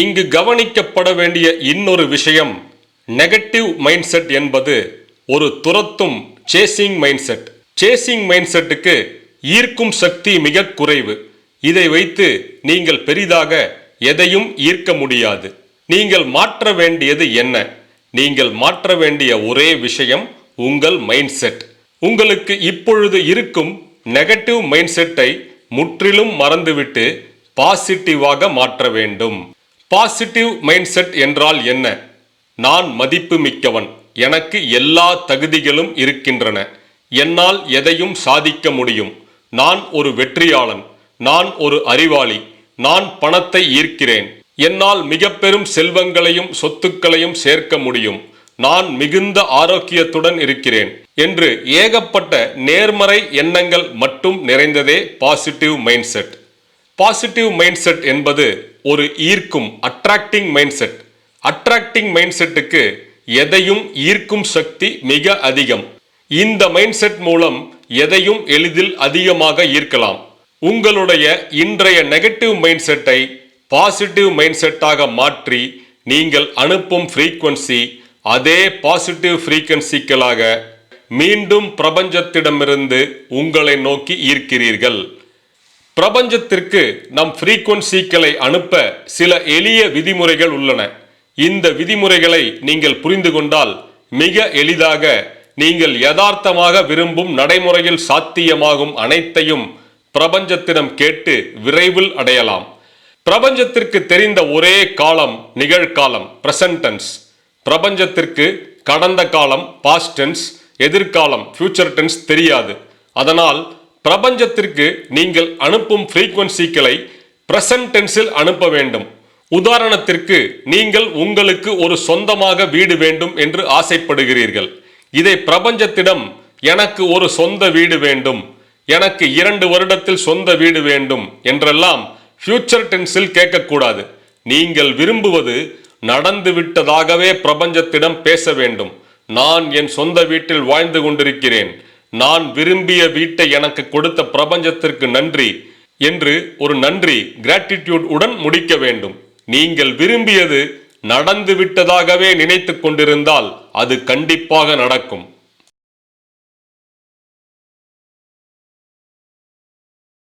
இங்கு கவனிக்கப்பட வேண்டிய இன்னொரு விஷயம் நெகட்டிவ் மைண்ட் செட் என்பது ஒரு துரத்தும் chasing mind set chasing mind செட்டுக்கு ஈர்க்கும் சக்தி மிக குறைவு. இதை வைத்து நீங்கள் பெரிதாக எதையும் ஈர்க்க முடியாது. நீங்கள் மாற்ற வேண்டியது என்ன? நீங்கள் மாற்ற வேண்டிய ஒரே விஷயம் உங்கள் மைண்ட் செட் உங்களுக்கு இப்பொழுது இருக்கும் நெகட்டிவ் மைண்ட் செட்டை முற்றிலும் மறந்துவிட்டு பாசிட்டிவாக மாற்ற வேண்டும். பாசிட்டிவ் மைண்ட் செட் என்றால் என்ன? நான் மதிப்பு மிக்கவன் எனக்கு எல்லா தகுதிகளும் இருக்கின்றன. என்னால் எதையும் சாதிக்க முடியும். நான் ஒரு வெற்றியாளன். நான் ஒரு அறிவாளி. நான் பணத்தை ஈர்க்கிறேன். என்னால் மிக பெரும் செல்வங்களையும் சொத்துக்களையும் சேர்க்க முடியும். நான் மிகுந்த ஆரோக்கியத்துடன் இருக்கிறேன். என்று ஏகப்பட்ட நேர்மறை எண்ணங்கள் மட்டும் நிறைந்ததே positive mind set positive mind set என்பது ஒரு ஈர்க்கும் attracting mind set attracting mind செட்டுக்கு எதையும் ஈர்க்கும் சக்தி மிக அதிகம். இந்த மைண்ட் செட் மூலம் எதையும் எளிதில் அதிகமாக ஈர்க்கலாம். உங்களுடைய இன்றைய நெகட்டிவ் மைண்ட் செட்டை பாசிட்டிவ் மைண்ட் செட்டாக மாற்றி நீங்கள் அனுப்பும் ஃப்ரீக்வன்சி அதே பாசிட்டிவ் ஃப்ரீக்வன்சிக்களாக மீண்டும் பிரபஞ்சத்திடமிருந்து உங்களை நோக்கி ஈர்க்கிறீர்கள். பிரபஞ்சத்திற்கு நம் ஃப்ரீக்வன்சிகளை அனுப்ப சில எளிய விதிமுறைகள் உள்ளன. இந்த விதிமுறைகளை நீங்கள் புரிந்து கொண்டால் மிக எளிதாக நீங்கள் யதார்த்தமாக விரும்பும் நடைமுறையில் சாத்தியமாகும் அனைத்தையும் பிரபஞ்சத்திடம் கேட்டு விரைவில் அடையலாம். பிரபஞ்சத்திற்கு தெரிந்த ஒரே காலம் நிகழ்காலம் பிரசன்டென்ஸ் பிரபஞ்சத்திற்கு கடந்த காலம் பாஸ்ட் டென்ஸ் எதிர்காலம் ஃபியூச்சர் டென்ஸ் தெரியாது. அதனால் பிரபஞ்சத்திற்கு நீங்கள் அனுப்பும் ஃப்ரீக்வன்சிகளை பிரசன்ட் டென்ஸில் அனுப்ப வேண்டும். உதாரணத்திற்கு நீங்கள் உங்களுக்கு ஒரு சொந்தமாக வீடு வேண்டும் என்று ஆசைப்படுகிறீர்கள். இதை பிரபஞ்சத்திடம் எனக்கு ஒரு சொந்த வீடு வேண்டும் எனக்கு இரண்டு வருடத்தில் சொந்த வீடு வேண்டும் என்றெல்லாம் ஃபியூச்சர் டென்ஸில் கேட்கக்கூடாது. நீங்கள் விரும்புவது நடந்துவிட்டதாகவே பிரபஞ்சத்திடம் பேச வேண்டும். நான் என் சொந்த வீட்டில் வாழ்ந்து கொண்டிருக்கிறேன். நான் விரும்பிய வீட்டை எனக்கு கொடுத்த பிரபஞ்சத்திற்கு நன்றி என்று ஒரு நன்றி கிராட்டிடியூட் உடன் முடிக்க வேண்டும். நீங்கள் விரும்பியது நடந்து விட்டதாகவே நினைத்து கொண்டிருந்தால் அது கண்டிப்பாக நடக்கும்.